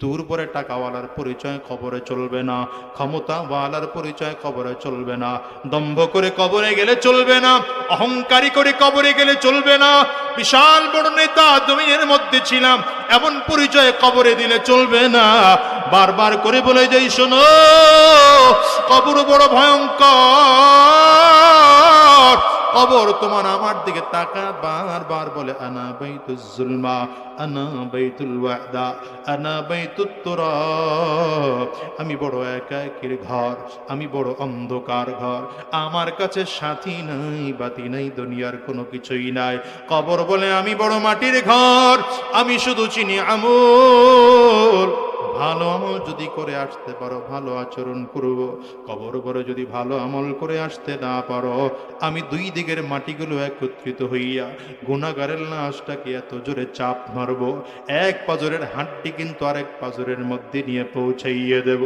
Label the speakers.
Speaker 1: মৃত্যুর পরে টাকাওয়ালার পরিচয় কবরে চলবে না, ক্ষমতাওয়ালার পরিচয় কবরে চলবে না, দম্ভ করে কবরে গেলে চলবে না, অহংকারী করে কবরে গেলে চলবে না, বিশাল বড় নেতা জমিনের মধ্যে ছিলাম, এমন পরিচয় কবরে দিলে চলবে না। বারবার করে বলে যাই, শোনো, কবর বড় ভয়ঙ্কর। কবর তোমার আমার দিকে তাকা বারবার বলে, আনা বাইতুল জুলমা, আনা বাইতুল ওয়াদা, আনা বাইতুত আমি বড় একা একের ঘর, আমি বড় অন্ধকার ঘর। আমার কাছে সাথী নাই, বাতি নাই, দুনিয়ার কোনো কিছুই নাই। কবর বলে, আমি বড় মাটির ঘর, আমি শুধু চিনি আমল। ভালো আমল যদি করে আসতে পারো, ভালো আচরণ করব। কবর করে যদি ভালো আমল করে আসতে না পারো, আমি দুই দিকের মাটিগুলো একত্রিত হইয়া গুণাগারের লাশটাকে এত জোরে চাপ মারবো, এক পাজরের হাঁটটি কিন্তু আরেক পাজরের মধ্যে নিয়ে পৌঁছাইয়ে দেব।